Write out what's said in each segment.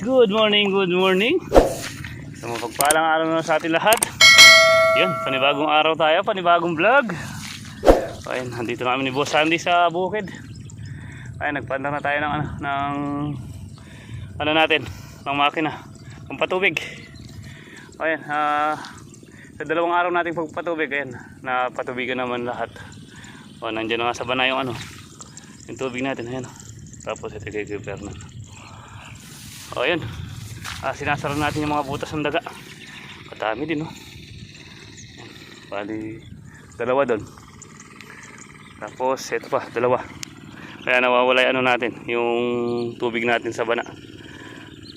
good morning, good morning. Sa mapagpalang araw na sa ating lahat. Yun, panibagong araw tayo, panibagong vlog. Ayun, nandito na kami ni Boss Sandy sa bukid. Ayun, nagpanda na tayo ng ano, ng ano natin, ng makina, ng patubig. Ayun, ah, sa dalawang araw nating pagpatubig, ayun, napatubigan naman lahat. O, nandiyan na nga sa bana yung ano, yung tubig natin, ayun. Tapos ito kay Kuya Fernan. O yun. Ah, sinasara natin yung mga butas ng daga. Katami din, no? Bali, dalawa doon. Tapos, ito pa, dalawa. Kaya nawawala yung ano natin, yung tubig natin sa bana.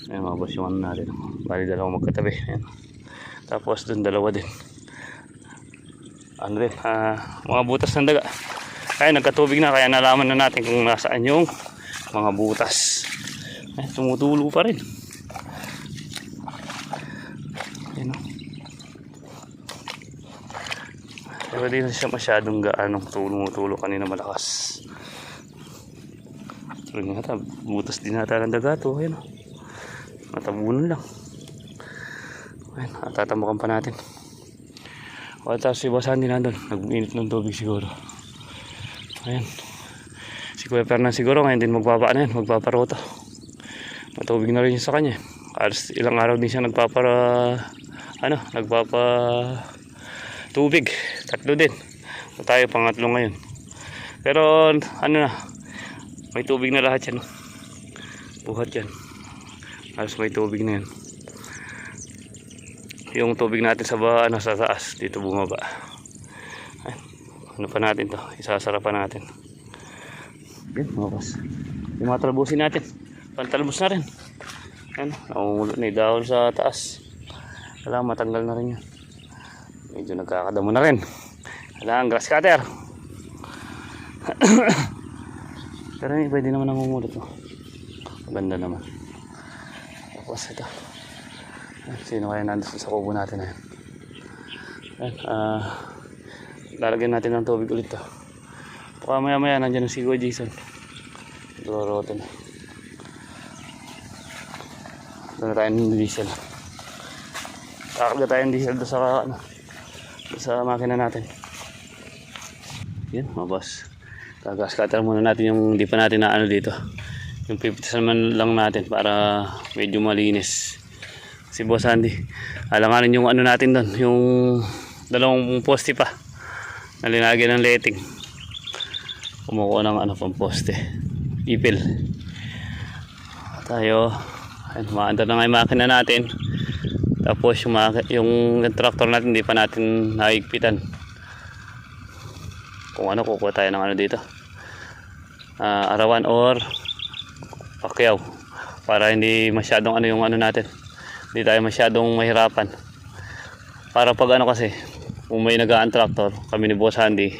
Ayan, mga boss, yung ano natin. Bali, dalawa magkatabi. Ayan. Tapos, doon dalawa din. Ano din, ah, mga butas ng daga. Kaya nagkatubig na, kaya nalaman na natin kung nasaan yung mga butas. Eh, tumutulo pa rin. Ayan o. Pero di na siya masyadong gaanong tumutulo kanina malakas. Pero nga ta, butas din nata ng dagato. Ayan o. Matabunan lang. Ayan, at tatamakan pa natin. O tapos si Boss Andy nandun. Nag-init ng tubig siguro. Ayan. Si Kuya Fernan siguro ngayon din magbaba na yan, magpaparoto. Matubig na rin yun sa kanya. Alas ilang araw din siya nagpapara ano, nagpapa tubig. Tatlo din. So, tayo pangatlo ngayon. Pero ano na, may tubig na lahat yan. Buhat yan. Alas may tubig na yan. Yung tubig natin sa ba, ano, sa taas, dito bumaba. Ay, ano pa natin to? Isasara pa natin. Mga boss. Yung mga natin. Pantalbos na rin. Yan, namumulot na yung dahon sa taas. Kailangan matanggal na rin yan. Medyo nagkakadamo na rin. Kailangan grass cutter. Pero iba, hindi naman namumulot. No? Maganda naman. Tapos ito. Sino kaya nandun sa kubo natin na yan? Yan, ah... lalagyan natin ng tubig ulit to. Baka maya maya nandiyan na si Kuya Jason. Roroto na. Doon na tayo ng diesel. Kakarga tayo ng diesel doon sa, ano, sa makina natin. Yan mga boss. Gagas cutter muna natin yung hindi pa natin na ano dito. Yung pipitisan man lang natin para medyo malinis. Si Boss Andy. Alanganin yung ano natin doon. Yung dalawang poste pa. Nalinagyan ng letting kumukuha ng ano pang poste ipil tayo ayun, maandar na nga yung makina natin. Tapos yung, yung tractor natin hindi pa natin naigpitan kung ano kukuha tayo ng ano dito. Ah, arawan or pakyaw para hindi masyadong ano yung ano natin. Hindi tayo masyadong mahirapan. Para pag ano kasi kung may nagaan tractor kami ni Boss Handy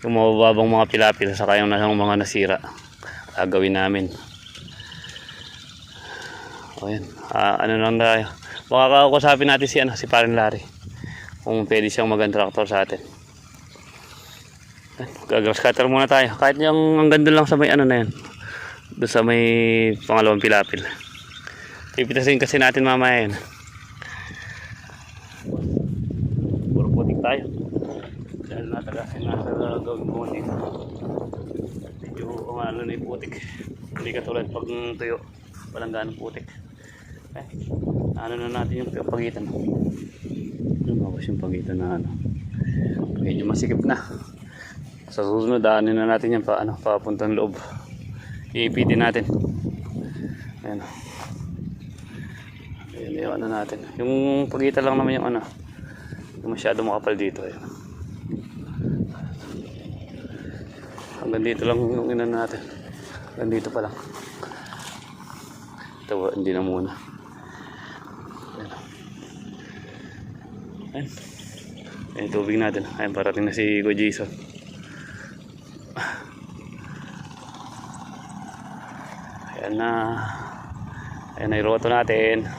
yung mabababang mga pilapil saka yung nasang mga nasira gagawin namin o yan Ah, ano lang tayo. Baka kakusapin natin si, ano, si Parin Larry. Kung pwede siyang mag tractor sa atin. Gagas cutter muna tayo. Kahit yung ang ganda lang sa may ano na yan doon sa may pangalawang pilapil. Pipitasin kasi natin mamaya yan puro putik tayo. Dahil natagasin na sa gawin mo dito medyo umano na yung putik. Hindi katulad pag tuyo walang ganong putik eh, ano na natin yung pagitan? Lumabas yung pagitan na ano. Medyo masikip na. Sa susunod daanin na natin yan pa ano papuntang loob. Iipitin natin. Ayan. Ayan yung ano natin. Yung pagitan lang naman yung ano. Yung masyado makapal dito ayan. Hanggang dito lang yung ina natin. Hanggang dito pa lang. Ito hindi na muna ayan. Ayan tubig natin. Ayan parating na si Go Jason. Ayan na. Ayan na iroto natin.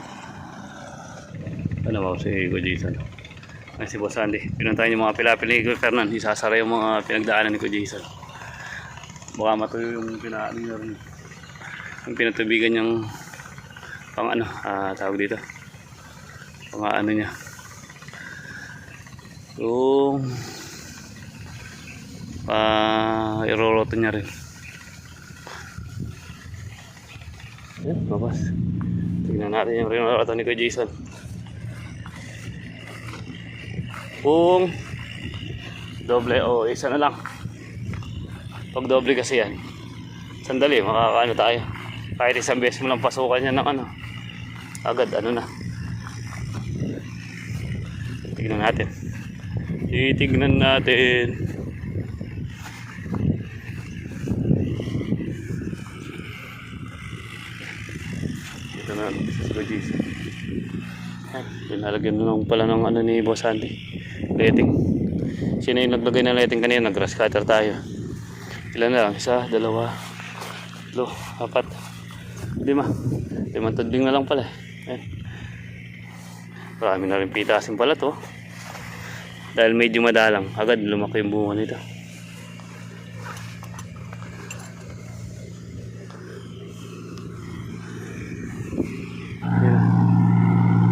Ano ba si Go Jason? Ay si Boss Andy. Pinuntahan yung mga pilapil ni Kuya Fernan isasara yung mga pinagdaanan ni Kuya Jason. Baka matuyo yung pinaanin na rin. Yung pinatubigan niyang pang ano, ah, tawag dito. Pang ano niya. Yung pa iroroto niya rin. Yan, babas. Tignan natin yung rinoroto ni Kuya Jason. Kung doble o isa na lang. Pag doble kasi yan, sandali, makakaano tayo. Kahit isang beses mo lang pasukan yan ng ano, agad ano na. Tignan natin. Titignan natin. Ito na. Ay, pinalagyan na lang pala ng ano ni Boss Andy. Lighting. Sino yung naglagay ng lighting kanina? Nag-grass cutter tayo. Ilan na lang? Isa, dalawa, lo, apat, lima. Limang tudling na lang pala. eh. Marami na rin pitasin pala to. Dahil medyo madalang, agad lumaki yung bunga nito.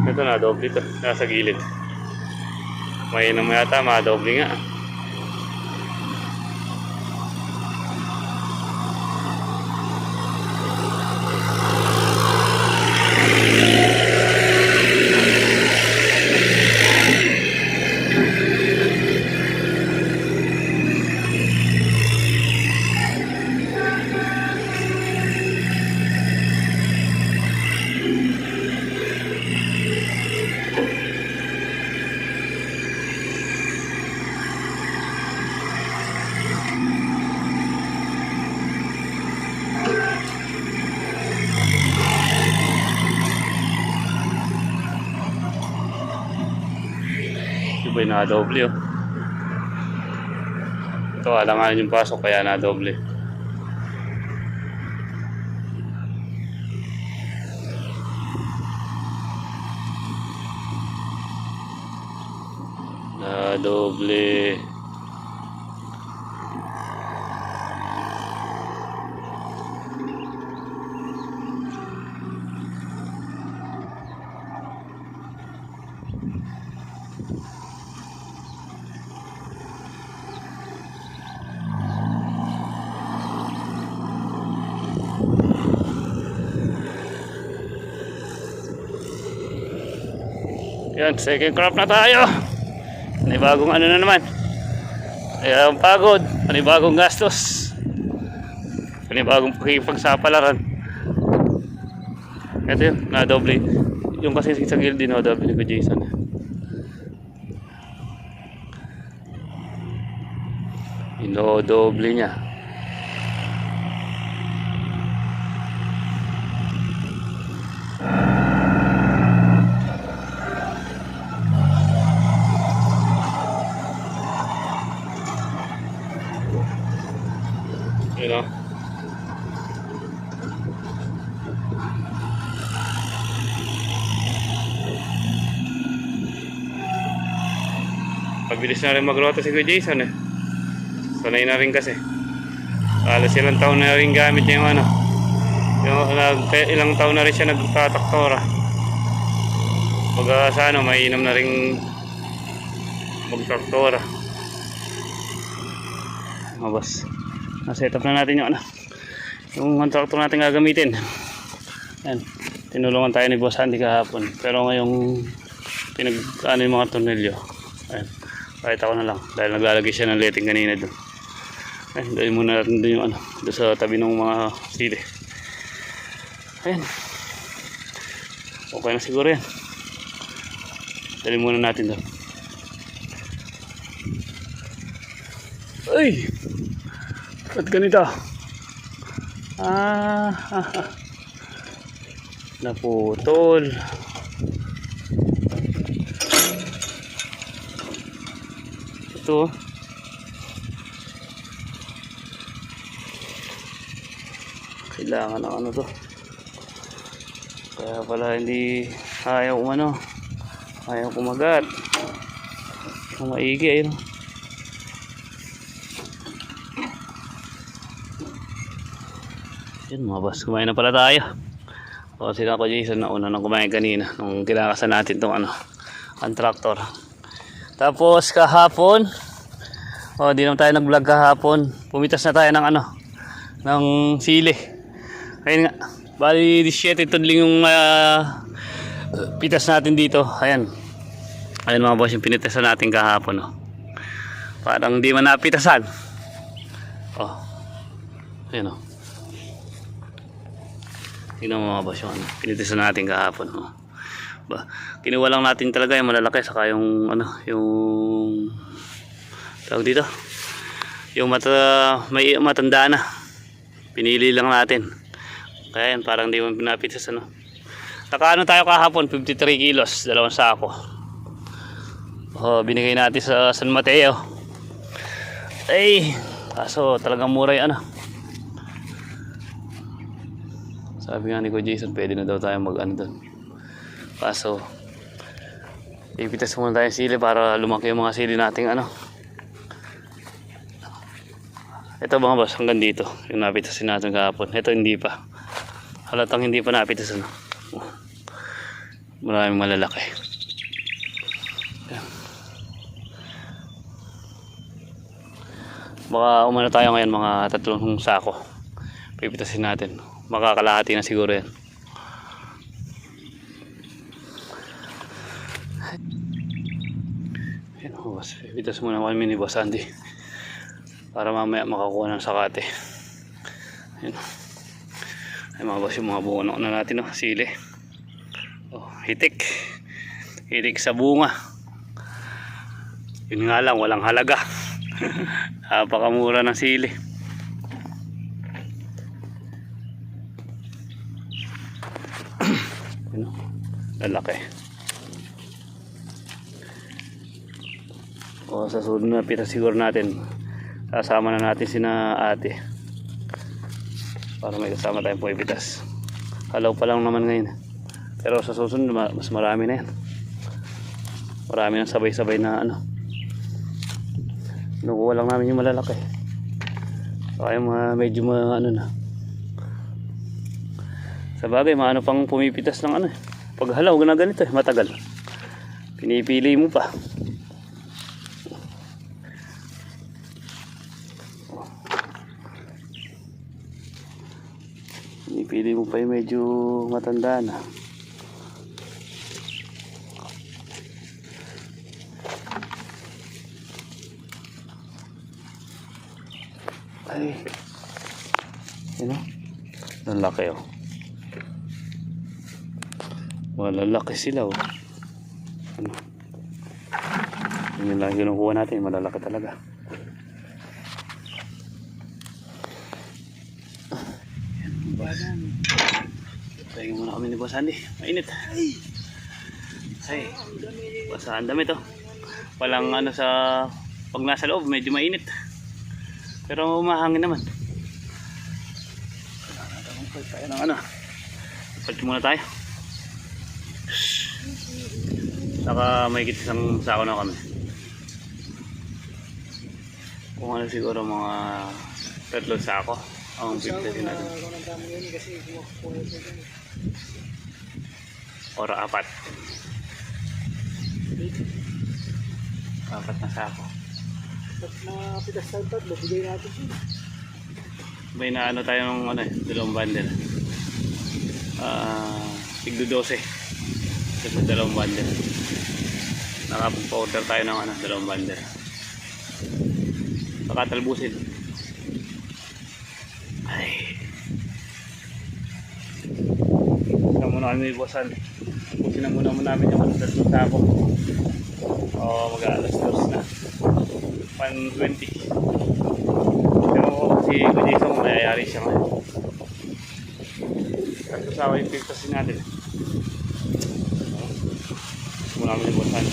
Ito na, doble ito. Nasa gilid. May naman yata, mga doble nga. Nakadoble oh. Ito alanganin yung pasok kaya nadoble. Nadoble. Yan, second crop na tayo. Panibagong ano na naman. Ayan, pagod. Panibagong gastos. Panibagong pakipagsapalaran. Ito yun, na-doble. Yung kasi sa gilid din, na-doble ko Jason. Ino-doble niya. You know? Pabilis na rin magrota si Kuya Jason eh. Sanay na rin kasi. Halos ilang taon na rin gamit niya yung ano. Yung, nag- ilang taon na rin siya nagtataktora. Pag ah, sa ano, mainam na rin magtraktora. Mabas. Na-set up na natin yung ano. Yung contractor natin gagamitin. Yan. Tinulungan tayo ni Boss Andy kahapon. Pero ngayong pinag ano yung mga tornilyo. Ayan. Kahit ako na lang. Dahil naglalagay siya ng letting kanina doon. Ayan. Dahil muna natin doon yung ano. Doon sa tabi ng mga sili. Ayan. Okay na siguro yan. Dali muna natin doon. Ay! Ba't ganito? Ah, naputol. Ito. oh. Kailangan ng ano to. Kaya pala hindi ayaw umano. Ayaw kumagat. Ang maigi ayun. Yun mga boss, kumain na pala tayo. O sila ko Jason na una nang kumain kanina nung kinakasan natin tong ano, ang tractor. Tapos kahapon, o di naman tayo nag-vlog kahapon. Pumitas na tayo ng ano, ng sili. Ayun nga, bali 17 tudling yung ah, pitas natin dito. Ayan. Ayan mga boss yung pinitasan natin kahapon. Oh. Parang di man napitasan. Oh. Ayan oh. Tingnan mga boss yung ano, pinitisan natin kahapon. Oh. Kinuha lang natin talaga yung malalaki saka yung ano, yung tawag dito. Yung mata, may matanda na. Pinili lang natin. Kaya yan, parang di mo pinapitas ano. Nakaano tayo kahapon, 53 kilos, dalawang sako. Oh, binigay natin sa San Mateo. Ay, kaso talagang mura yung ano. Sabi nga ni ko Jason, pwede na daw tayo mag ano doon. Kaso, ipitas muna tayo sili para lumaki yung mga sili nating ano. Ito mga boss, hanggang dito. Yung napitasin natin kahapon. Ito hindi pa. Halatang hindi pa napitasan. Oh. Maraming malalaki. Ayan. Baka umano tayo ngayon mga tatlong sako. Pipitasin natin. Makakalahati na siguro yan. Oh, boss. Pipitas muna kami ni Boss Andy. Para mamaya makakuha ng sakate. Ayan. Ay mga boss yung mga buno na natin oh, sili. Oh, hitik. Hitik sa bunga. Yun nga lang, walang halaga. Napakamura ng sili. Ano? Lalaki. O sa sunod na pita siguro natin. Kasama na natin sina ate. Para may kasama tayong puwipitas. Halaw pa lang naman ngayon. Pero sa susunod ma- mas marami na yan. Marami na sabay-sabay na ano. Nakuha lang namin yung malalaki. Yung mga medyo mga ano na. Sa bagay, maano pang pumipitas ng ano eh. Pag halaw, na ganito eh, matagal. Pinipili mo pa. Pinipili mo pa yung medyo matanda na. Ay. Yun o. Ang laki oh. Malalaki sila oh. Ano? Yun lang kinukuha natin. Malalaki talaga. Tingin muna kami ni Boss Andy. Mainit. Ay. Basa ang dami to. Walang ano sa... Pag nasa loob, medyo mainit. Pero umahangin naman. Tayo ng ano. Palit muna tayo. Saka may isang sako na kami. Kung ano siguro mga tatlong sako ang pipilitin natin. Or apat. Apat na sako. Pag napitas tayo tatlo, bigay natin siya. May na ano tayo ng ano eh, dalawang bundle. Ah, tigdo 12. Tigdo dalawang bundle. Nakapag-order tayo ng ano, dalawang bundle. Nakatalbusin. Ay. Saan muna kami iwasan. Pusin na muna muna namin yung ano, tatlong sako. Oo, mag-aalas dos na. 120. Pero si Kujiso mayayari siya ngayon. At kasama yung pigtasin natin. Muna kami nibusan.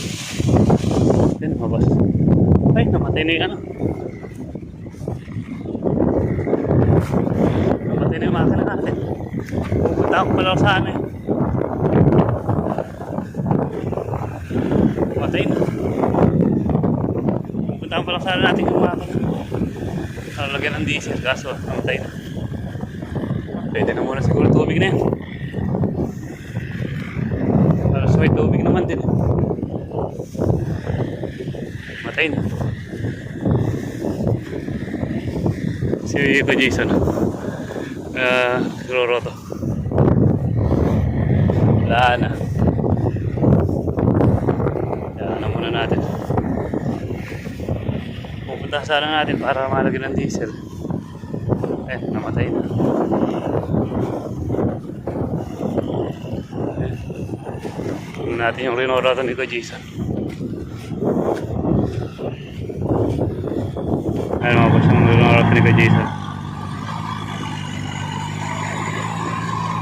Yan, mabas. Ay, namatay na yung ano. Namatay na yung makina natin. Pupunta ako pala sa ano eh. Namatay na. Ko pala sana natin yung makina. Nalagyan ng diesel, kaso namatay na. Pwede na muna siguro tubig na yan. may tubig naman din. Matay na. Si Kuya Jason. Ah, Roroto. Wala na. Kaya na muna natin. Pupunta sana natin para malagyan ng diesel. Eh, namatay na. Tingnan natin yung Renoro ni Jason. Ayun mga boss, yung Renoro ni Jason.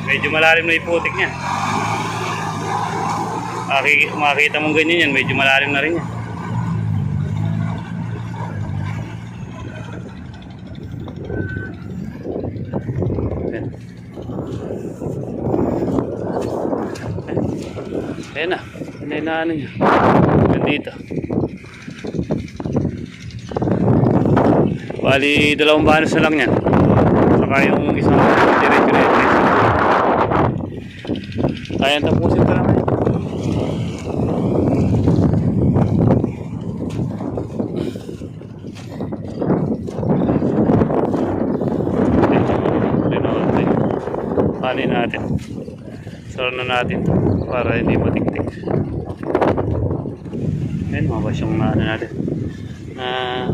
Medyo malalim na iputik niya. Maki, makikita mong ganyan yan, medyo malalim na rin yan. Ayan na. Ayan na ano niya. Nandito. Bali, dalawang banos na lang yan. Saka yung isang yun. Kaya tapusin ka naman. Panin natin. Saro na natin para hindi matiktik. Ayan, mabas yung ano natin. Na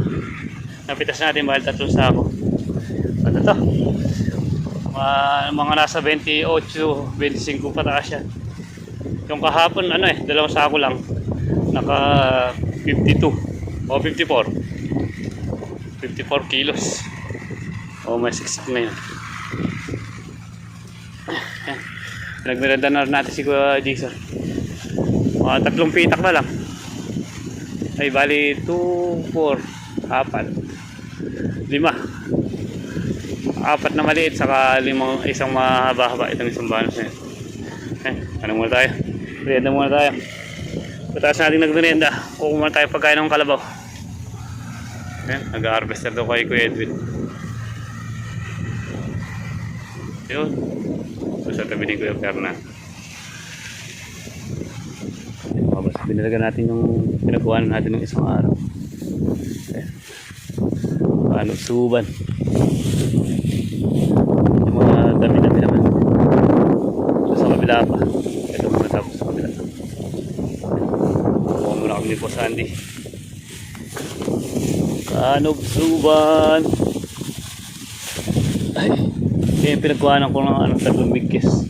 napitas natin bahal tatlong sako. Ano to? Mga, nasa 28, 25 pataas yan. Yung kahapon, ano eh, dalawang sako lang. Naka 52 o 54. 54 kilos. O may siksik na yun. Ayan. Nagmerenda na natin si Kuya Jason. Mga tatlong pitak na lang. Ay, bali 2, 4, 4, 5. Apat na maliit, saka limang, isang mahaba-haba. Itong isang banos na yun. Eh, ano muna tayo? Merienda muna tayo. Pataas natin nagmerienda. Kukuha muna tayo pagkain ng kalabaw. Ayan, nag-harvester daw kay Kuya Edwin. Yun. Sa tabi ni Kuya Fernan. Mabas, binalaga natin yung pinagawa natin ng isang araw. Ayan. Paano suban. Yung mga dami-dami naman. So, sa kabila pa. Ito muna tapos sa kabila. Kuha muna kami ni Boss Andy. Kanog suban. Ay. Kaya pinagkuhanan ko ng ano, tatlong bigkis.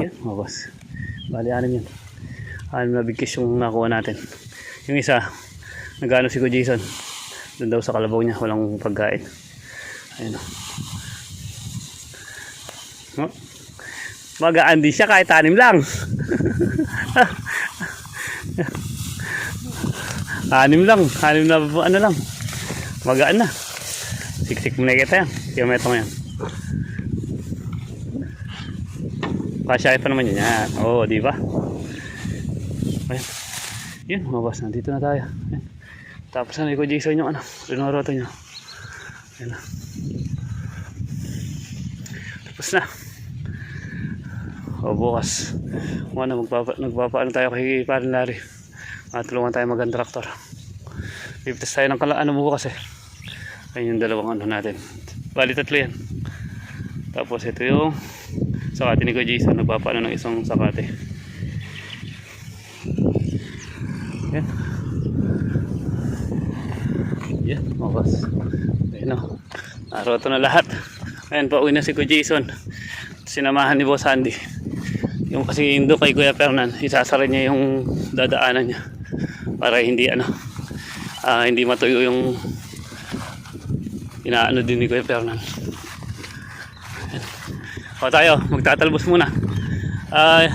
Yan, mga boss. Bali, anim yan. Anim na bigkis yung nakuha natin. Yung isa, nagano si ko Jason. Doon daw sa kalabaw niya, walang pagkain. Ayun o. Oh. Magaan din siya kahit anim lang. anim lang, anim na ano lang. Magaan na. Siksik mo na kita yan. Kilometro yan. Kasya pa naman yun. Yan. Oo, di ba? Ayan. Yun, mga boss. Nandito na tayo. Ayan. Tapos na ko Jason yung ano. Rinoroto niya. Ayan na. Tapos na. O bukas. Ano, magpapa, nagpapaano tayo kay Parin Larry. Matulungan tayo mag traktor. Piptas tayo ng ano bukas eh. Ayun yung dalawang ano natin. Bali tatlo yan. Tapos ito yung sakate ni Kuya Jason. Nagpapaano ng isang sakate. Yan. Yan, makas. Ayun o. Naroto na lahat. Ayan, pauwi na si Kuya Jason. Sinamahan ni Boss Andy. Yung kasi yung kay Kuya Fernan, isasara niya yung dadaanan niya. Para hindi ano, ah, hindi matuyo yung inaano din ni Kuya Fernan. O tayo, magtatalbos muna. Ah,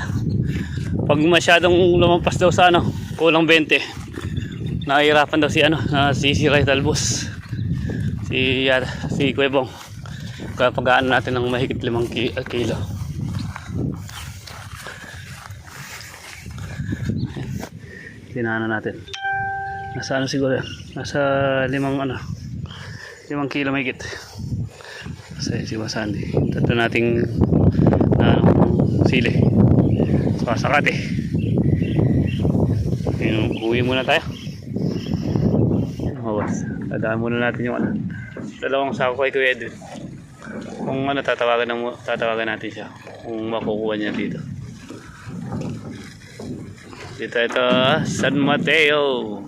pag masyadong lumampas daw sa ano, kulang 20. Nahihirapan daw si ano, na si si Ray Talbos. Si uh, si Kuya Bong. Kaya pag natin ng mahigit 5 ki- kilo. Tinana natin. Nasa ano siguro? Nasa limang ano, limang kilo mahigit. Sa si Wasandi. Tatlo nating sili. Sasakat eh. Yun, uwi muna tayo. Boss. Dadaan muna natin yung ano. Dalawang sako kay Kuya Edwin. Kung ano, tatawagan, na, mo- tatawagan natin siya. Kung makukuha niya dito. Dito ito, San Mateo.